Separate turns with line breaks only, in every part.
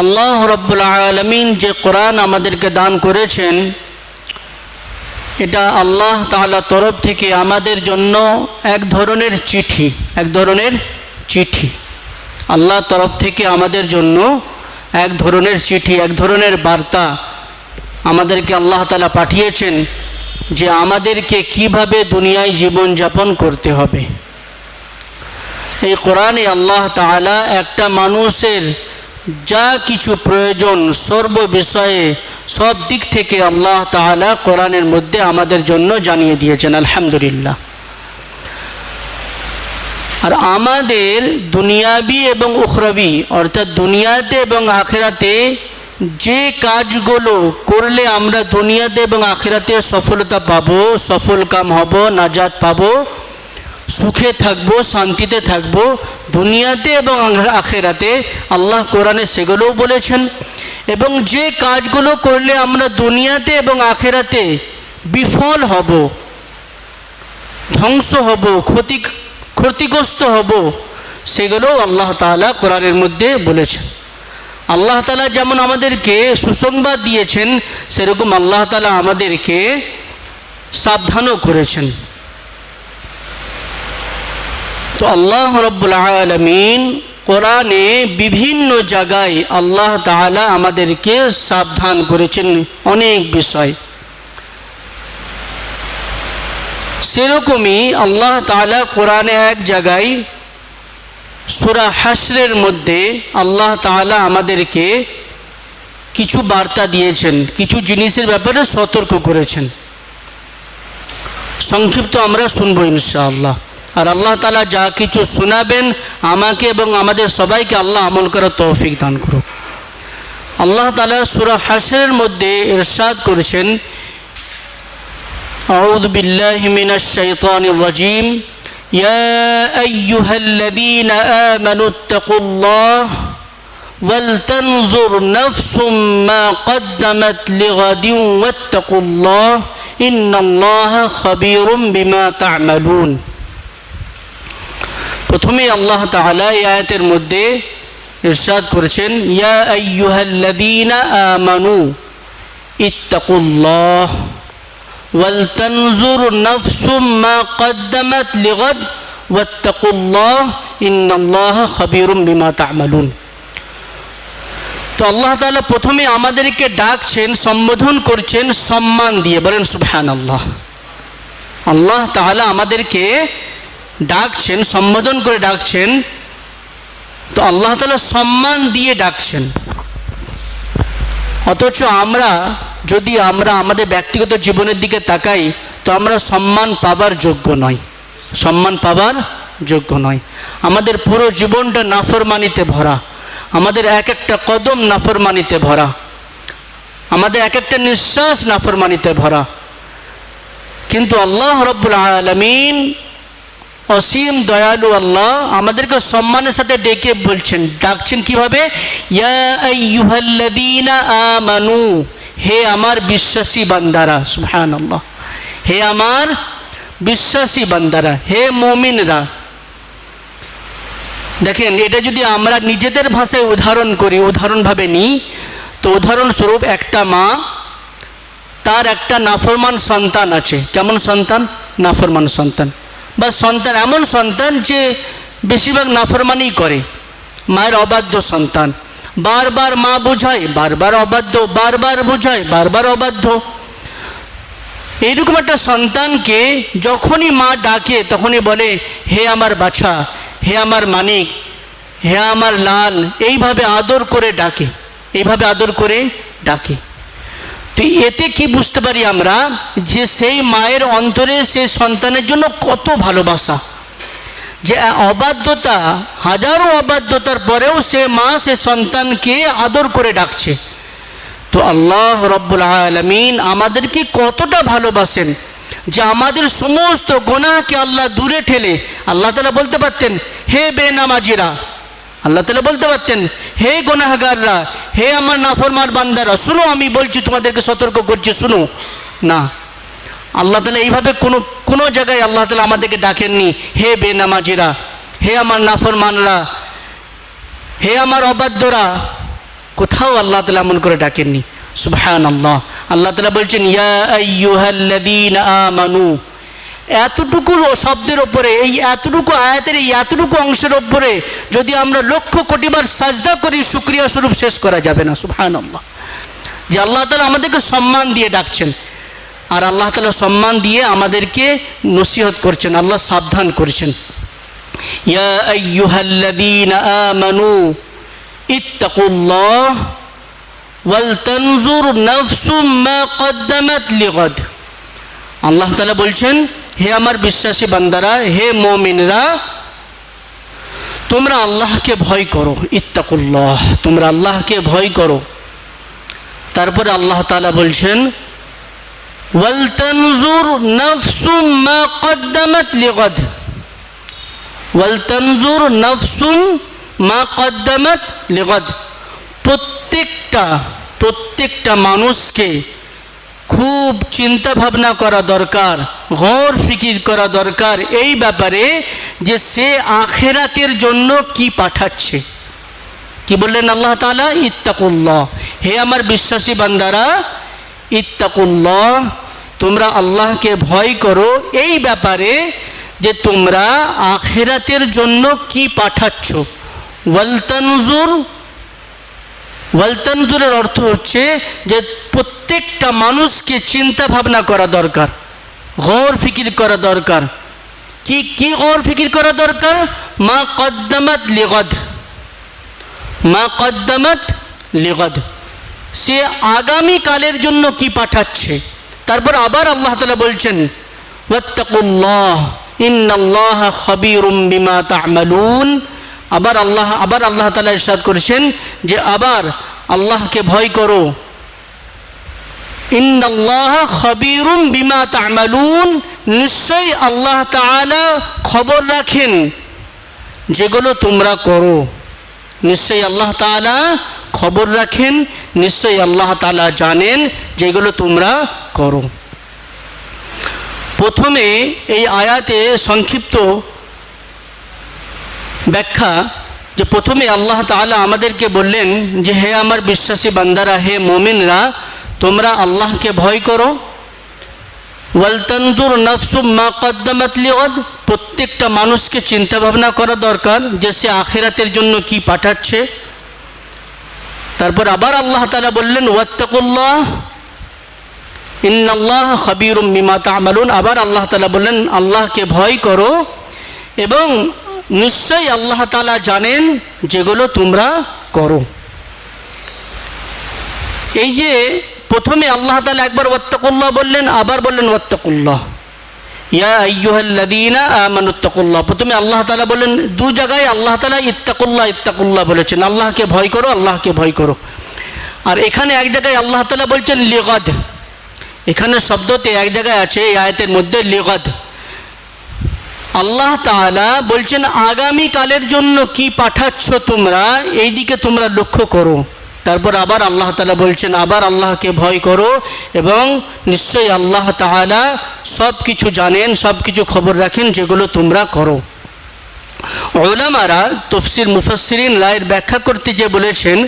আল্লাহ রব্বুল আলমিন যে কোরআন আমাদেরকে দান করেছেন, এটা আল্লাহ তাআলা তরফ থেকে আমাদের জন্য এক ধরনের চিঠি, এক ধরনের চিঠি। আল্লাহ তরফ থেকে আমাদের জন্য এক ধরনের চিঠি, এক ধরনের বার্তা আমাদেরকে আল্লাহ তালা পাঠিয়েছেন যে আমাদেরকে কীভাবে দুনিয়ায় জীবন যাপন করতে হবে। এই কোরআনে আল্লাহ তাআলা একটা মানুষের যা কিছু প্রয়োজন সর্ব বিষয়ে সব দিক থেকে আল্লাহ তাআলা কোরআনের মধ্যে আমাদের জন্য জানিয়ে দিয়েছেন, আলহামদুলিল্লাহ। আর আমাদের দুনিয়াবি এবং উখরবি, অর্থাৎ দুনিয়াতে এবং আখেরাতে যে কাজগুলো করলে আমরা দুনিয়াতে এবং আখেরাতে সফলতা পাবো, সফল কাম হব, নাজাত পাবো সুখে থাকব, শান্তিতে থাকব, দুনিয়াতে এবং আখেরাতে। আল্লাহ কোরআনে সেগুলোও বলেছেন, এবং যে কাজগুলো করলে আমরা দুনিয়াতে এবং আখেরাতে বিফল হব, ধ্বংস হব, ক্ষতি, ক্ষতিগ্রস্ত হব, সেগুলোও আল্লাহ তাআলা কোরআনের মধ্যে বলেছেন। আল্লাহ তালা যেমন আমাদেরকে সুসংবাদ দিয়েছেন, সেরকম আল্লাহ তালা আমাদেরকে সাবধানও করেছেন। তো আল্লাহ রব্বুল আলমিন কোরআনে বিভিন্ন জায়গায় আল্লাহ তাআলা আমাদেরকে সাবধান করেছেন অনেক বিষয়। সেরকমই আল্লাহ তাআলা কোরআনে এক জায়গায় সুরা হাসরের মধ্যে আল্লাহ তাআলা আমাদেরকে কিছু বার্তা দিয়েছেন, কিছু জিনিসের ব্যাপারে সতর্ক করেছেন। সংক্ষিপ্ত আমরা শুনব ইনশাআল্লাহ। আর আল্লাহ তালা যা কিছু শোনাবেন আমাকে এবং আমাদের সবাইকে আল্লাহ আমল করার তৌফিক দান করুক আল্লাহ তালা সুরা হাসরের মধ্যে ইরশাদ করেছেন أعوذ بالله من الشيطان الرجيم يا أيها الذين آمنوا اتقوا الله ولتنظر نفس ما قدمت لغد واتقوا الله إن الله خبير بما تعملون প্রথমে আল্লাহ তাআলা এই আয়াতের মধ্যে ইরশাদ করেছেন, ইয়া আইয়ুহাল্লাযীনা আমানু ইত্তাকুল্লাহ ওয়ালতানজুর নাফসুম মা কদ্দামাত লিগাদ ওয়াত্তাকুল্লাহ ইন্নাল্লাহা খাবীরুম বিমা তা'মালুন। তো আল্লাহ তাআলা প্রথমে আমাদেরকে ডাকছেন, সম্বোধন করছেন সম্মান দিয়ে। বলেন, সুবহানাল্লাহ। আল্লাহ তাআলা আমাদেরকে ডাকছেন, সম্বোধন করে ডাকছেন, তো আল্লাহ তালা সম্মান দিয়ে ডাকছেন। অথচ আমরা, যদি আমরা আমাদের ব্যক্তিগত জীবনের দিকে তাকাই, তো আমরা সম্মান পাবার যোগ্য নয় সম্মান পাবার যোগ্য নয় আমাদের পুরো জীবনটা নাফরমানিতে ভরা। আমাদের এক একটা কদম নাফরমানিতে ভরা। আমাদের এক একটা নিঃশ্বাস নাফরমানিতে ভরা। কিন্তু আল্লাহ রব্বুল আলমিন অসীম দয়ালু আল্লাহ আমাদেরকে সম্মানের সাথে ডেকে বলছেন, ডাকছেন কীভাবে? আমানু, হে আমার বিশ্বাসী বান্দারা সুহান আল্লাহ হে আমার বিশ্বাসী বান্দারা, হে মমিনরা। দেখেন, এটা যদি আমরা নিজেদের ভাষায় উদাহরণ করি, উদাহরণভাবে নিই, তো উদাহরণস্বরূপ একটা মা, তার একটা নাফরমান সন্তান আছে। কেমন সন্তান? নাফরমান সন্তান। বা সন্তান, এমন সন্তান যে বেশিরভাগ নাফরমানি করে। মায়ের অবাধ্য সন্তান। বারবার মা বোঝায়, বারবার অবাধ্য, বারবার বোঝায়, বারবার অবাধ্য। এইরকম একটা সন্তানকে যখনই মা ডাকে, তখনই বলে, হে আমার বাছা, হে আমার মানিক, হে আমার লাল। এইভাবে আদর করে ডাকে, এইভাবে আদর করে ডাকে। তো এতে কি বুঝতে পারি আমরা যে সেই মায়ের অন্তরে সেই সন্তানের জন্য কত ভালোবাসা? যে অবাধ্যতা, হাজারো অবাধ্যতার পরেও সে মা সে সন্তানকে আদর করে ডাকছে। তো আল্লাহ রব্বুল আলমিন আমাদেরকে কতটা ভালোবাসেন যে আমাদের সমস্ত গোনাকে আল্লাহ দূরে ঠেলে, আল্লাহ তালা বলতে পারতেন, হে বেনামাজিরা আল্লাহ তালা বলতে পারতেন, হে গোনাহগাররা, হে আমার নাফরমার বান্দারা, শুনো, আমি বলছি তোমাদেরকে সতর্ক করছি, শুনো। না, আল্লাহ তালা এইভাবে কোনো কোনো জায়গায় আল্লাহ তালা আমাদেরকে ডাকেননি, হে বেনামাজিরা, হে আমার নাফরমানরা, হে আমার অবাধ্যরা। কোথাও আল্লাহ তালা এমন করে ডাকেননি। সুবহান আল্লাহ আল্লাহ তালা বলছেন, ইয়া আইয়ুহাল্লাযীন আমানু এতটুকু শব্দের ওপরে এই এতটুকু আয়াতের, এই এতটুকু অংশের ওপরে যদি আমরা লক্ষ কোটিবার সাজদা করি, শুক্রিয়া স্বরূপ শেষ করা যাবে না সুবহান যে আল্লাহ তালা আমাদেরকে সম্মান দিয়ে ডাকছেন, আর আল্লাহ তালা সম্মান দিয়ে আমাদেরকে নসিহত করছেন, আল্লাহ সাবধান করছেন। আমানু আল্লাহ বলছেন হে আমার বিশ্বাসী বান্দারা, হে মুমিনরা, তোমরা আল্লাহকে ভয় করো, ইত্তাকুল্লাহ, তোমরা আল্লাহকে ভয় করো। তারপরে আল্লাহ তাআলা বলছেন নাফসুম মা প্রত্যেকটা প্রত্যেকটা মানুষকে খুব চিন্তা ভাবনা করা দরকার, গৌর ফিকির করা দরকার এই ব্যাপারে যে সে আখেরাতের জন্য কি পাঠাচ্ছে। কি বললেন আল্লাহ তাআলা? ইত্তাকুল্লাহ। হে আমার বিশ্বাসী বান্দারা, ইত্তাকুল্লাহ, তোমরা আল্লাহকে ভয় করো এই ব্যাপারে যে তোমরা আখেরাতের জন্য কি পাঠাচ্ছ। ওয়ালতানজুর, ওয়ালতানজুরের অর্থ হচ্ছে যে প্রত্যেকটা মানুষকে চিন্তা ভাবনা করা দরকার, গৌর ফিকির করা দরকার। কি কি গৌর ফিকির করা দরকার? মা কদ্দামাত লিগদ। মা কদ্দামাত লিগদ। সে আগামী কালের জন্য কি পাঠাচ্ছে? তারপর আবার আল্লাহ তালা বলছেন, ওয়াত্তাকুল্লাহ, ইন্নাল্লাহ খবীরুম বিমা তা'মালুন। আবার আল্লাহ আবার আল্লাহ তালা ইরশাদ করেছেন যে, আবার আল্লাহকে ভয় করো। খবীরুম তা'মালুন। নিশ্চয়ই আল্লাহ খবর রাখেন, যেগুলো তোমরা করো। নিশ্চয়ই আল্লাহ খবর রাখেন, নিশ্চয়ই আল্লাহ তাআলা জানেন যেগুলো তোমরা করো। প্রথমে এই আয়াতে সংক্ষিপ্ত ব্যাখ্যা যে প্রথমে আল্লাহ তাআলা আমাদেরকে বললেন যে, হে আমার বিশ্বাসী বান্দারা, হে মমিনরা তোমরা আল্লাহকে ভয় করো। ওয়ালতানজুর নফসুম মা কদ্দামাত লিগদ প্রত্যেকটা মানুষকে চিন্তা ভাবনা করা দরকার যে সে আখিরাতের জন্য কি পাঠাচ্ছে। তারপর আবার আল্লাহ তাআলা বললেন, ওয়াত্তাকুল্লাহ, ইন্নাল্লাহ খবীরুম বিমা তা'মালুন। আবার আল্লাহ তাআলা বললেন, আল্লাহকে ভয় করো এবং নিশ্চয়ই আল্লাহ তাআলা জানেন যেগুলো তোমরা করো। এই যে প্রথমে আল্লাহ তালা একবার ওয়াত্তাকুল্লাহ বললেন, আবার বললেন ওয়াত্তাকুল্লাহ। ইয়া আইয়ুহাল্লাযীনা আমানুত্তাকুল্লাহ প্রথমে আল্লাহ তাআলা বললেন, দু জায়গায় আল্লাহ তাআলা ইত্তাকুল্লাহ ইত্তাকুল্লাহ বলেছেন। আল্লাহকে ভয় করো, আল্লাহকে ভয় করো। আর এখানে এক জায়গায় আল্লাহ তাআলা বলছেন, লিগাদ। এখানে শব্দতে এক জায়গায় আছে, এই আয়াতের মধ্যে লিগাদ। আল্লাহ তাআলা বলছেন আগামী কালের জন্য কি পাঠাচ্ছ তোমরা? এই দিকে তোমরা লক্ষ্য করো। তারপর আবার আল্লাহ তালা বলছেন, আবার আল্লাহকে ভয় করো এবং নিশ্চয়ই আল্লাহ তাআলা সব কিছু জানেন সব কিছু খবর রাখেন যেগুলো তোমরা করো। ওলামারা তফসির মুফাসসিরিন রায়ের ব্যাখ্যা করতে যে বলেছেন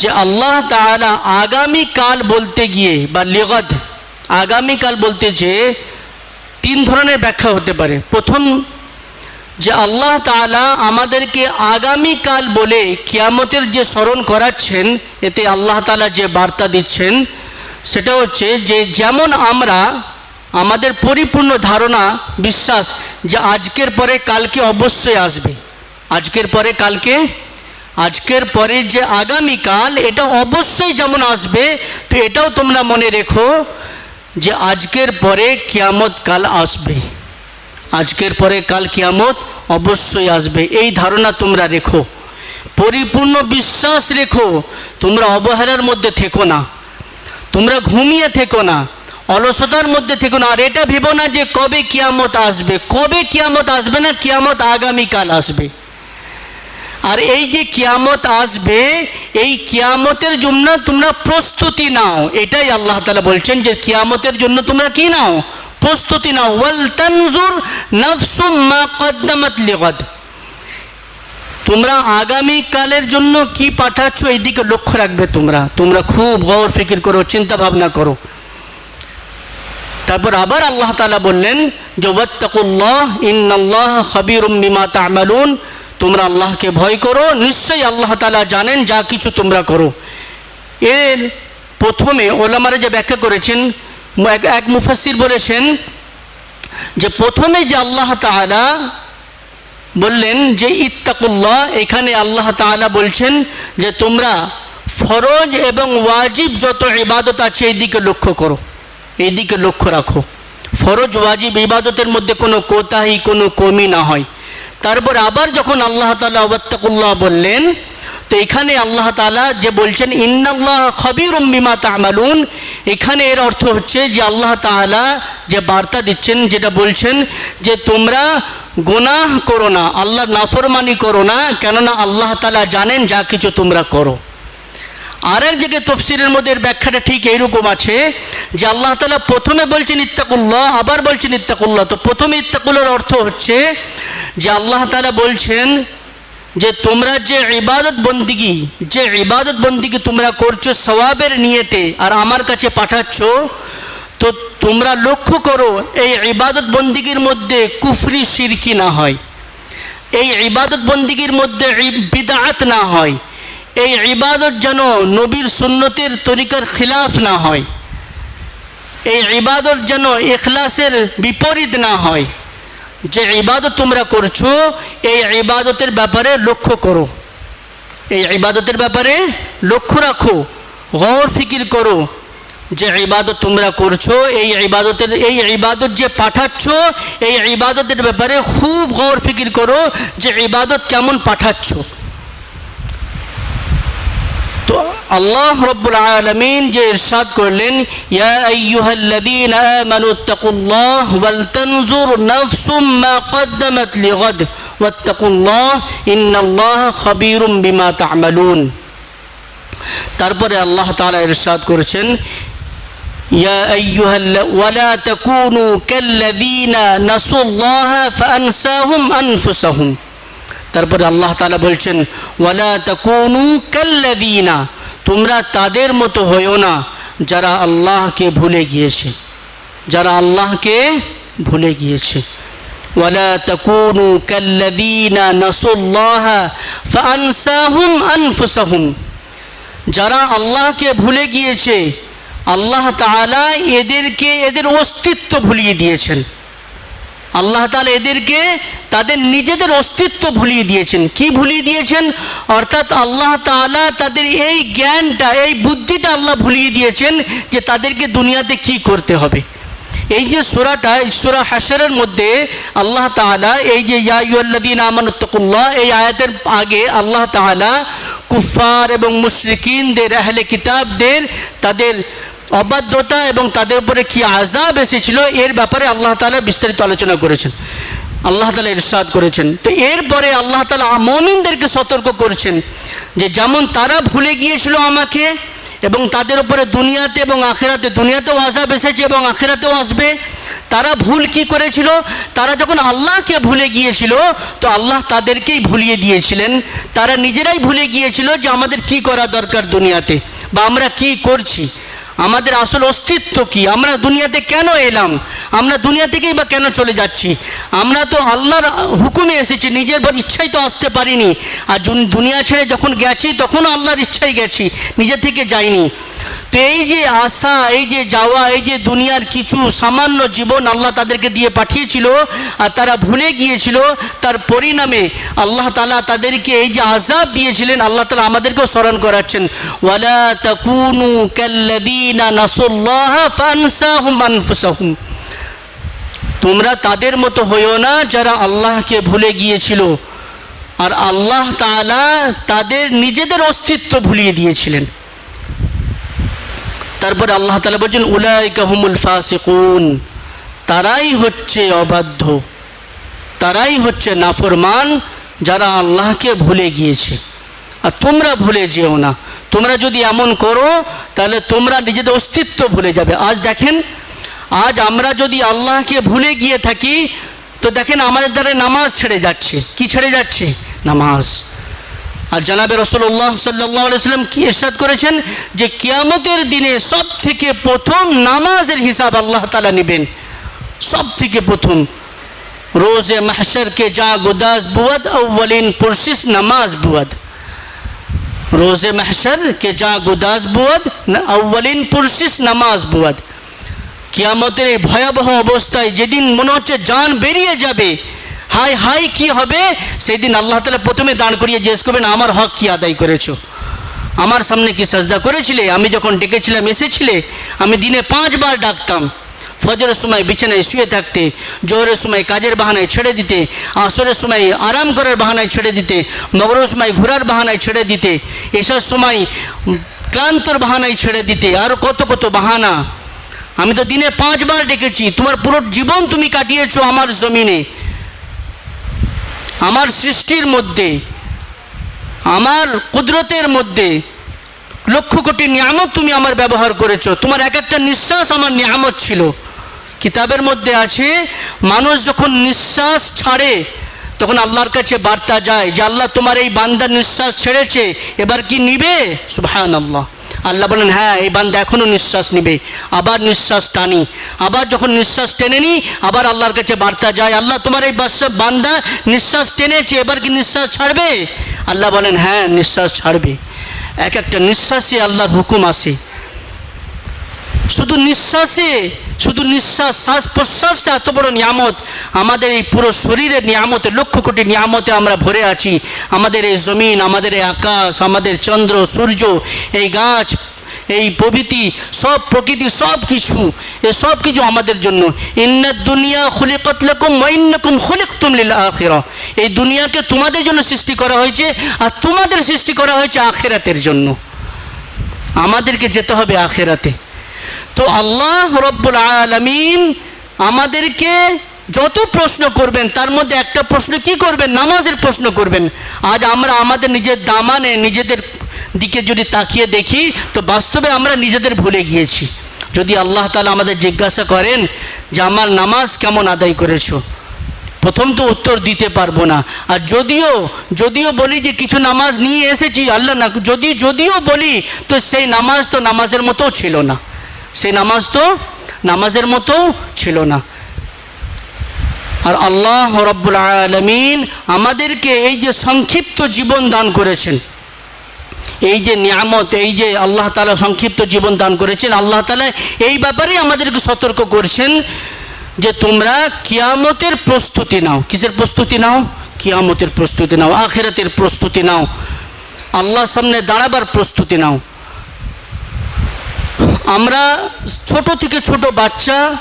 যে, আল্লাহ তাআলা আগামী কাল বলতে গিয়ে বা লিগদ, আগামীকাল বলতে যে তিন ধরনের ব্যাখ্যা হতে পারে। প্রথম যে আল্লাহ তাআলা আমাদেরকে আগামীকাল বলে কিয়ামতের যে স্মরণ করাচ্ছেন, এতে আল্লাহ তাআলা যে বার্তা দিচ্ছেন, সেটা হচ্ছে যে যেমন আমরা আমাদের পরিপূর্ণ ধারণা, বিশ্বাস যে আজকের পরে কালকে অবশ্যই আসবে। আজকের পরে কালকে, আজকের পরে যে আগামীকাল এটা অবশ্যই যেমন আসবে, তো এটাও তোমরা মনে রেখো যে আজকের পরে কিয়ামত কাল আসবে। আজকের পরে কাল কিয়ামত অবশ্যই আসবে। এই ধারণা তোমরা রেখো। পরিপূর্ণ বিশ্বাস রেখো। তোমরা অবহেলার মধ্যে থেকো না। তোমরা ঘুমিয়ে থেকো না। অলসতার মধ্যে থেকো না। আর এটা ভেবো না যে কবে কিয়ামত আসবে। কবে কিয়ামত আসবে না? কিয়ামত আগামীকাল আসবে। আর এই যে কিয়ামত আসবে, এই কিয়ামতের জন্য তোমরা প্রস্তুতি নাও। এটাই আল্লাহ তালা বলছেন যে কিয়ামতের জন্য তোমরা কি নাও? প্রস্তুতি নাও। ওয়াল তানজুর নাফসুম মা কদ্দামাত লিগাদ। তোমরা আগামী কালের জন্য কি পাঠাচ্ছ এই দিকে লক্ষ্য রাখবে তোমরা। তোমরা খুব গৌর ফিকির করো, চিন্তা ভাবনা করো। তারপর আবার আল্লাহ তাআলা বললেন যে, ওয়াত্তাকুল্লাহ, ইন্নাল্লাহ খাবীরুম বিমা তা'মালুন। তোমরা আল্লাহকে ভয় করো, নিশ্চয়ই আল্লাহ তাআলা জানেন যা কিছু তোমরা করো। এর প্রথমে ওলামারা যে ব্যাখ্যা করেছেন এক- মুফাসসির বলেছেন যে প্রথমে যে আল্লাহ তাআলা বললেন যে ইত্তাকুল্লাহ, এখানে আল্লাহ তাআলা বলছেন যে তোমরা ফরজ এবং ওয়াজিব যত ইবাদত আছে এই দিকে লক্ষ্য করো এই দিকে লক্ষ্য রাখো। ফরজ, ওয়াজিব, ইবাদতের মধ্যে কোনো কোতাহি, কোনো কমি না হয়। তারপর আবার যখন আল্লাহ তাআলা ওয়াত্তাকুল্লাহ বললেন তো এখানে আল্লাহ তাআলা যে বলছেন, ইন্নাল্লাহ খবিরুম বিমা তা'মালুন এখানে এর অর্থ হচ্ছে যে আল্লাহ তাআলা যে বার্তা দিচ্ছেন, যেটা বলছেন যে তোমরা গুনাহ করো না, আল্লাহ নাফরমানি করো না, কেননা আল্লাহ তাআলা জানেন যা কিছু তোমরা করো। আর এক জায়গায় তফসিরের মধ্যে ব্যাখ্যাটা ঠিক এইরকম আছে যে আল্লাহ তালা প্রথমে বলছেন, ইত্তাকুল্লাহ আবার বলছেন, ইত্তাকুল্লাহ তো প্রথমে ইত্তাকুল্লার অর্থ হচ্ছে যে আল্লাহ তালা বলছেন যে তোমরা যে ইবাদত বন্দিগি, যে ইবাদত বন্দিগি তোমরা করছ সওয়াবের নিয়েতে আর আমার কাছে পাঠাচ্ছ, তো তোমরা লক্ষ্য করো এই ইবাদত বন্দিগির মধ্যে কুফরি সিরকি না হয়। এই ইবাদত বন্দিগির মধ্যে বিদআত না হয়। এই ইবাদত যেন নবীর সুন্নতের তরিকার খিলাফ না হয়। এই ইবাদত যেন এখলাসের বিপরীত না হয়। যে ইবাদত তোমরা করছ, এই ইবাদতের ব্যাপারে লক্ষ্য করো। এই ইবাদতের ব্যাপারে লক্ষ্য রাখো, গৌর ফিকির করো। যে ইবাদত তোমরা করছ, এই ইবাদতের, এই ইবাদত যে পাঠাচ্ছ, এই ইবাদতের ব্যাপারে খুব গৌর ফিকির করো যে ইবাদত কেমন পাঠাচ্ছ। আল্লাহ রব্বুল আলমিন যে ইরশাদ করলেন ইয়া আইয়ুহাল্লাযীনা আমানু তাকুল্লাহ ওয়াল তানজুর নাফসুম মা কদ্দামাত লিগাদ ওয়াত্তাকুল্লাহ ইন্নাল্লাহ খাবীরুম বিমা তা'মালুন তারপরে আল্লাহ তাআলা ইরশাদ করেছেন, ইয়া আইয়ুহাল, ওয়ালা তাকুনু কাল্লাযীনা নাসুল্লাহ ফাআনসাহুম আনফুসাহুম। তারপরে আল্লাহ তাআলা বলছেন, ওয়ালা তাকুনু কাল্লাযীনা তোমরা তাদের মতো হইও না যারা আল্লাহকে ভুলে গিয়েছে। যারা আল্লাহকে ভুলে গিয়েছে। ওয়ালা তাকুনু কাল্লাযীনা নাসুল্লাহ ফাআনসাহুম আনফুসাহুম যারা আল্লাহকে ভুলে গিয়েছে, আল্লাহ তাআলা এদেরকে, এদের অস্তিত্ব ভুলিয়ে দিয়েছেন। আল্লাহ তাআলা এদেরকে তাদের নিজেদের অস্তিত্ব ভুলিয়ে দিয়েছেন। কি ভুলিয়ে দিয়েছেন? অর্থাৎ আল্লাহ তাআলা তাদের এই জ্ঞানটা, এই বুদ্ধিটা আল্লাহ ভুলিয়ে দিয়েছেন যে তাদেরকে দুনিয়াতে কি করতে হবে। এই যে সুরাটা সুরা হাসারের মধ্যে আল্লাহ তাআলা এই যে ইয়াউল্লাদিন আমানুত্তকুল্লাহ এই আয়াতের আগে আল্লাহ তাআলা কুফার এবং মুশরিকিনদের, আহলে কিতাবদের তাদের অবাধ্যতা এবং তাদের উপরে কি আজাব এসেছিল, এর ব্যাপারে আল্লাহ তাআলা বিস্তারিত আলোচনা করেছেন। আল্লাহ তাআলা ইরশাদ করেছেন। তো এরপরে আল্লাহ তালা মমিনদেরকে সতর্ক করেছেন যে, যেমন তারা ভুলে গিয়েছিল আমাকে এবং তাদের উপরে দুনিয়াতে এবং আখেরাতে, দুনিয়াতেও আজাব এসেছে এবং আখেরাতেও আসবে, তারা ভুল কি করেছিল? তারা যখন আল্লাহকে ভুলে গিয়েছিল, তো আল্লাহ তাদেরকেই ভুলিয়ে দিয়েছিলেন। তারা নিজেরাই ভুলে গিয়েছিল যে, আমাদের কি করা দরকার দুনিয়াতে বা আমরা কি করছি। আমাদের আসল অস্তিত্ব কি? আমরা দুনিয়াতে কেন এলাম? আমরা দুনিয়া থেকেই বা কেন চলে যাচ্ছি? আমরা তো আল্লাহর হুকুমে এসেছি, নিজের ইচ্ছাই তো আসতে পারিনি। আর দুনিয়া ছেড়ে যখন গেছি তখন আল্লাহর ইচ্ছাই গেছি, নিজে থেকে যাইনি। তো এই যে আশা, এই যে যাওয়া, এই যে দুনিয়ার কিছু সামান্য জীবন আল্লাহ তাদেরকে দিয়ে পাঠিয়েছিল, আর তারা ভুলে গিয়েছিল, তার পরিণামে আল্লাহ তালা তাদেরকে এই যে আজাব দিয়েছিলেন, আল্লাহ তালা আমাদেরকেও স্মরণ করাচ্ছেন। ওয়ালা তোমরা তাদের মতো হইও না যারা আল্লাহকে ভুলে গিয়েছিল। আর আল্লাহ তাআলা তাদের নিজেদের অস্তিত্ব ভুলিয়ে দিয়েছিলেন। তারপরে আল্লাহ তালা বলছেন, উলাইকা হুমুল ফাসিকুন। তারাই হচ্ছে অবাধ্য। তারাই হচ্ছে নাফরমান, যারা আল্লাহকে ভুলে গিয়েছে। আর তোমরা ভুলে যেও না। তোমরা যদি এমন করো, তাহলে তোমরা নিজেদের অস্তিত্ব ভুলে যাবে। আজ দেখেন, আজ আমরা যদি আল্লাহকে ভুলে গিয়ে থাকি, তো দেখেন আমাদের দ্বারা নামাজ ছেড়ে যাচ্ছে। কি ছেড়ে যাচ্ছে? নামাজ। আর জানাবে রসল্লাহ সাল্লাম কি এরশাদ করেছেন? যে কিয়ামতের দিনে সব থেকে প্রথম নামাজের হিসাব আল্লাহ তালা নেবেন। সব থেকে প্রথম। রোজে মাহশরকে যা গুদাস বুয়াদ আউ্বলিন পুরশিস নামাজ বুয়াদ। রোজে মাহসার কে যা গুদাস বুয়াদ আউ্বলিন পুরশিস নামাজ বুয়াদ। কিয়ামতের এই ভয়াবহ অবস্থায় যেদিন মনে হচ্ছে যান বেরিয়ে যাবে হাই হাই, কি হবে? সেদিন আল্লাহ তালা প্রথমে দাঁড় করিয়ে জিজ্ঞেস করবেন, আমার হক কি আদায় করেছ? আমার সামনে কি সাজদা করেছিলে? আমি যখন ডেকেছিলাম, এসেছিলে, আমি দিনে পাঁচবার ডাকতাম। ফজরের সময় বিছানায় শুয়ে থাকতে, জোহরের সময় কাজের বাহানায় ছেড়ে দিতে, আসরের সময় আরাম করার বাহানায় ছেড়ে দিতে মগরের সময় ঘোরার বাহানায় ছেড়ে দিতে এসব সময় ক্লান্তর বাহানায় ছেড়ে দিতে আরও কত কত বাহানা। আমি তো দিনে পাঁচবার ডেকেছি, তোমার পুরো জীবন তুমি কাটিয়েছো আমার জমিনে। আমার সৃষ্টির মধ্যে, আমার কুদরতের মধ্যে লক্ষ কোটি নিয়ামত তুমি আমার ব্যবহার করেছ। তোমার এক একটা নিঃশ্বাস আমার নিয়ামত ছিল। কিতাবের মধ্যে আছে, মানুষ যখন নিঃশ্বাস ছাড়ে, তখন আল্লাহর কাছে বার্তা যায় যে, আল্লাহ, তোমার এই বান্দা নিঃশ্বাস ছেড়েছে, এবার কি নিবে? সুবহান আল্লাহ আল্লাহ বলেন হ্যাঁ এই বান্দা এখনও নিঃশ্বাস নিবে। আবার নিঃশ্বাস টানি। আবার যখন নিঃশ্বাস টেনে নিই আবার আল্লাহর কাছে বার্তা যায়, আল্লাহ, তোমার এই বান্দা নিঃশ্বাস টেনেছে, এবার কি নিঃশ্বাস ছাড়বে? আল্লাহ বলেন হ্যাঁ নিঃশ্বাস ছাড়বে। এক একটা নিঃশ্বাসে আল্লাহর হুকুম আসে শুধু নিঃশ্বাসে শুধু নিঃশ্বাস শ্বাস প্রশ্বাসটা এত বড় নিয়ামত। আমাদের এই পুরো শরীরের নিয়ামতে, লক্ষ কোটি নিয়ামতে আমরা ভরে আছি। আমাদের এই জমিন, আমাদের এই আকাশ, আমাদের চন্দ্র, সূর্য, এই গাছ, এই প্রভৃতি, সব প্রকৃতি, সব কিছু, এ সব কিছু আমাদের জন্য। ইন্না দুনিয়া খুলিকত লাকুম ওয়া ইন্নাকুম খুলিকতুম লিল আখিরা। এই দুনিয়াকে তোমাদের জন্য সৃষ্টি করা হয়েছে আর তোমাদের সৃষ্টি করা হয়েছে আখেরাতের জন্য। আমাদেরকে যেতে হবে আখেরাতে। তো আল্লাহ রব্বুল আলমিন আমাদেরকে যত প্রশ্ন করবেন, তার মধ্যে একটা প্রশ্ন কি করবেন? নামাজের প্রশ্ন করবেন। আজ আমরা আমাদের নিজের দামানে নিজেদের দিকে যদি তাকিয়ে দেখি, তো বাস্তবে আমরা নিজেদের ভুলে গিয়েছি। যদি আল্লাহ তালা আমাদের জিজ্ঞাসা করেন যে, আমার নামাজ কেমন আদায় করেছ? প্রথম তো উত্তর দিতে পারব না। আর যদিও যদিও বলি যে, কিছু নামাজ নিয়ে এসেছি, আল্লাহ না যদি, যদিও বলি, তো সেই নামাজ তো নামাজের মতো ছিল না। সেই নামাজ তো নামাজের মতো ছিল না। আর আল্লাহ রব্বুল আলমিন আমাদেরকে এই যে সংক্ষিপ্ত জীবন দান করেছেন, এই যে নিয়ামত, এই যে আল্লাহ তালা সংক্ষিপ্ত জীবন দান করেছেন, আল্লাহ তালা এই ব্যাপারে আমাদেরকে সতর্ক করছেন যে তোমরা কিয়ামতের প্রস্তুতি নাও। কিসের প্রস্তুতি নাও? কিয়ামতের প্রস্তুতি নাও, আখেরাতের প্রস্তুতি নাও। আল্লাহ সামনে দাঁড়াবার প্রস্তুতি নাও। আমরা ছোট থেকে ছোট বাচ্চা,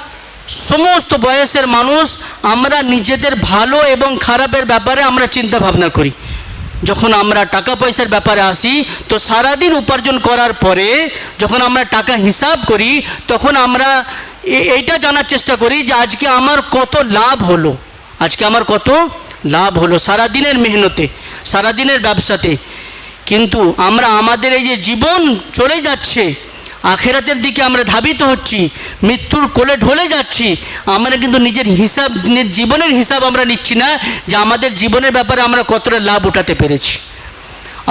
সমস্ত বয়সের মানুষ, আমরা নিজেদের ভালো এবং খারাপের ব্যাপারে আমরা চিন্তা ভাবনা করি। যখন আমরা টাকা পয়সার ব্যাপারে আসি, তো সারাদিন উপার্জন করার পরে যখন আমরা টাকা হিসাব করি, তখন আমরা এইটা জানার চেষ্টা করি যে আজকে আমার কত লাভ হলো। আজকে আমার কত লাভ হলো সারাদিনের মেহনতে, সারাদিনের ব্যবসাতে। কিন্তু আমরা আমাদের এই যে জীবন চলে যাচ্ছে আখেরাতের দিকে আমরা ধাবিত হচ্ছি, মৃত্যুর কোলে ঢলে যাচ্ছি, আমরা কিন্তু নিজের হিসাব জীবনের হিসাব আমরা নিচ্ছি না যে আমাদের জীবনের ব্যাপারে আমরা কতটা লাভ উঠাতে পেরেছি।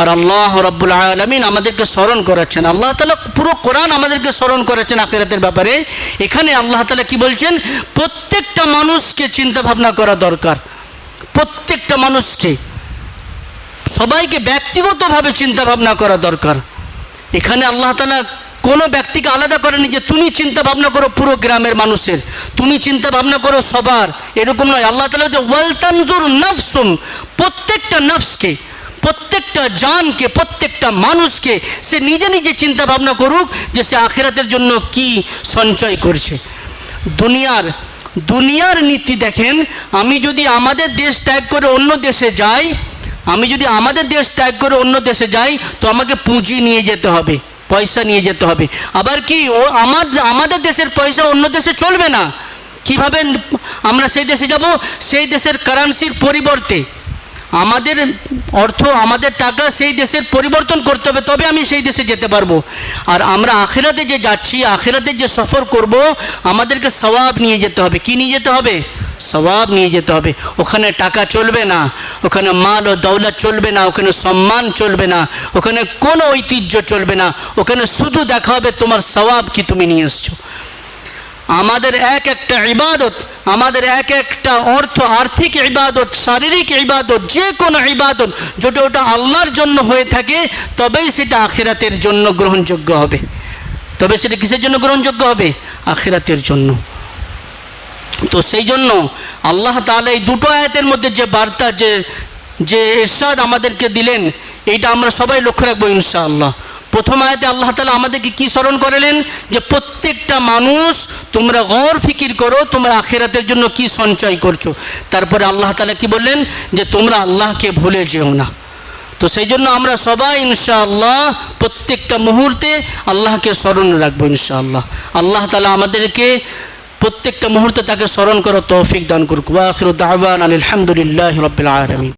আর আল্লাহ রব্বুল আলমিন আমাদেরকে স্মরণ করাচ্ছেন, আল্লাহ তালা পুরো কোরআন আমাদেরকে স্মরণ করাচ্ছেন আখেরাতের ব্যাপারে। এখানে আল্লাহ তালা কি বলছেন? প্রত্যেকটা মানুষকে চিন্তা ভাবনা করা দরকার। প্রত্যেকটা মানুষকে, সবাইকে ব্যক্তিগতভাবে চিন্তা ভাবনা করা দরকার। এখানে আল্লাহ তালা কোনো ব্যক্তিকে আলাদা করেনি যে তুমি চিন্তা ভাবনা করো পুরো গ্রামের মানুষের, তুমি চিন্তা ভাবনা করো সবার, এরকম নয়। আল্লাহ তালা যে ওয়ালতানজুর নফসুম প্রত্যেকটা নফসকে, প্রত্যেকটা জানকে, প্রত্যেকটা মানুষকে সে নিজে নিজে চিন্তা ভাবনা করুক যে সে আখেরাতের জন্য কি সঞ্চয় করছে। দুনিয়ার দুনিয়ার নীতি দেখেন, আমি যদি আমাদের দেশ ত্যাগ করে অন্য দেশে যাই, আমি যদি আমাদের দেশ ত্যাগ করে অন্য দেশে যাই, তো আমাকে পুঁজি নিয়ে যেতে হবে। পয়সা নিয়ে যেতে হবে। আবার কি, ও আমার, আমাদের দেশের পয়সা অন্য দেশে চলবে না। কীভাবে আমরা সেই দেশে যাব? সেই দেশের কারেন্সির পরিবর্তে। আমাদের অর্থ, আমাদের টাকা সেই দেশের পরিবর্তন করতে হবে, তবে আমি সেই দেশে যেতে পারব। আর আমরা আখেরাতে যে যাচ্ছি, আখেরাতে যে সফর করব, আমাদেরকে সওয়াব নিয়ে যেতে হবে। কি নিয়ে যেতে হবে? সবাব নিয়ে যেতে হবে। ওখানে টাকা চলবে না, ওখানে মাল ও দৌলত চলবে না, ওখানে সম্মান চলবে না, ওখানে কোনো ঐতিহ্য চলবে না, ওখানে শুধু দেখা হবে তোমার সবাব কি তুমি নিয়ে এসছো। আমাদের এক একটা ইবাদত, আমাদের এক একটা অর্থ, আর্থিক ইবাদত, শারীরিক ইবাদত, যে কোনো ইবাদত যেটা ওটা আল্লাহর জন্য হয়ে থাকে, তবেই সেটা আখিরাতের জন্য গ্রহণযোগ্য হবে। তবে সেটা কিসের জন্য গ্রহণযোগ্য হবে? আখেরাতের জন্য। তো সেই জন্য আল্লাহ তাআলা এই দুটো আয়াতের মধ্যে যে বার্তা, যে যে ইরশাদ আমাদেরকে দিলেন, এইটা আমরা সবাই লক্ষ্য রাখব ইনশাআল্লাহ। প্রথম আয়াতে আল্লাহ তালা আমাদেরকে কি স্মরণ করালেন? যে প্রত্যেকটা মানুষ তোমরা গড় ফিকির করো, তোমরা আখেরাতের জন্য কি সঞ্চয় করছ? তারপরে আল্লাহ তালা কি বললেন? যে তোমরা আল্লাহকে ভুলে যেও না। তো সেই জন্য আমরা সবাই ইনশাআল্লাহ প্রত্যেকটা মুহূর্তে আল্লাহকে স্মরণ রাখব ইনশাআল্লাহ। আল্লাহ তালা আমাদেরকে প্রত্যেকটা মুহূর্তে তাকে স্মরণ করো তৌফিক দান করুক। আলহামদুলিল্লাহ রবিল আলমিন।